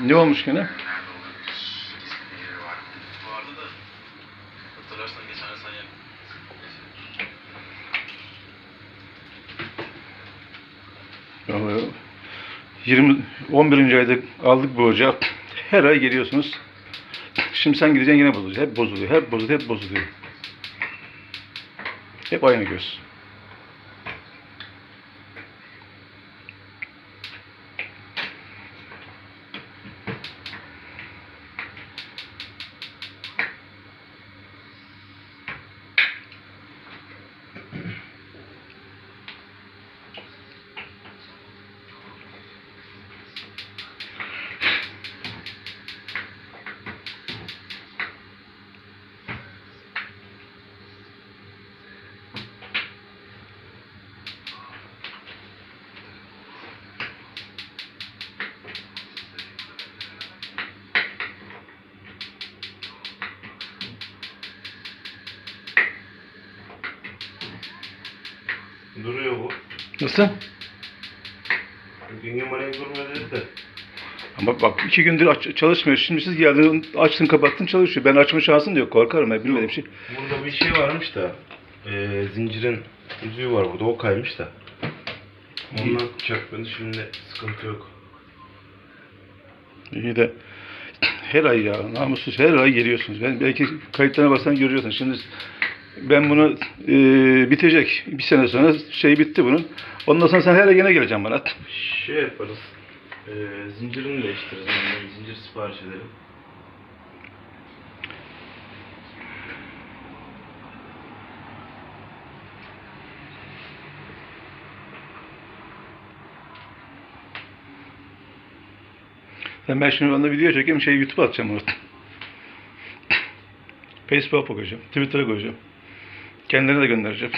Ne olmuş gene? Vallahi 20 11. ayda aldık bu ocağı. Her ay geliyorsunuz. Şimdi sen gideceksin yine bozuluyor. Hep bozuluyor. Hep bozuluyor. Hep bozuluyor. Hep aynı göz. Duruyor bu. Nasıl? Gün numarayı durmuyor dedi de. Ama bak iki gündür aç- çalışmıyor. Şimdi siz geldin açtın kapattın çalışıyor. Ben açma şansım da yok. Korkarım ben bilmediğim şey. Burada bir şey varmış da. eee zincirin yüzüğü var burada. O kaymış da. Ondan çakmadı şimdi sıkıntı yok. İyi de her ay ya namussuz her ay geliyorsunuz. Ben belki kayıtlarına baksan görüyorsun. Şimdi ben bunu e, bitecek. Bir sene sonra şey bitti bunun. Ondan sonra sen her yine geleceksin bana. Şey yaparız. Eee zincirini değiştiririz. Yani zincir sipariş edelim. Sen ben şimdi onda video çekeyim şey YouTube'a atacağım onu. Facebook'a koyacağım. Twitter'a koyacağım. Kendilerine de göndereceğim.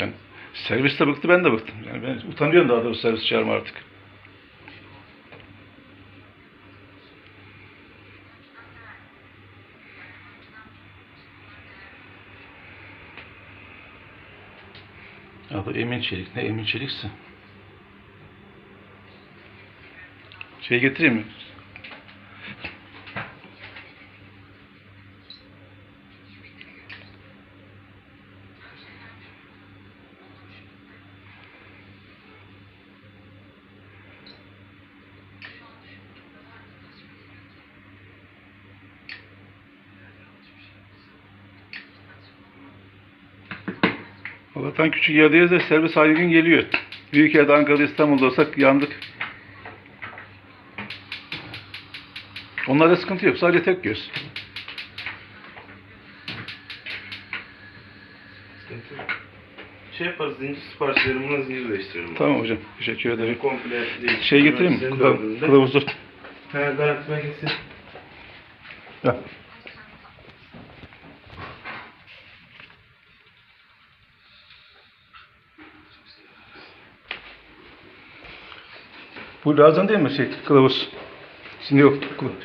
Yani servis de bıktı ben de bıktım. Yani ben utanıyorum daha doğrusu servis çağırma artık. Adı Emin Çelik. Ne Emin Çelik'se. Şey getireyim mi? Allah'tan küçük yerdeyiz de servis her gün geliyor. Büyük yerde Ankara'da İstanbul'da olsak yandık. Onlarda sıkıntı yok. Sadece tek göz. Şey yaparız zincir sipariş. Buna zincir değiştirelim. Tamam hocam. Teşekkür ederim. Komple değil. Şey getireyim mi? Kılav-. Kılavuzu. He garanti belgesi. Gel. Bu lazım değil mi şey kılavuz? Şimdi yok. Kılavuz.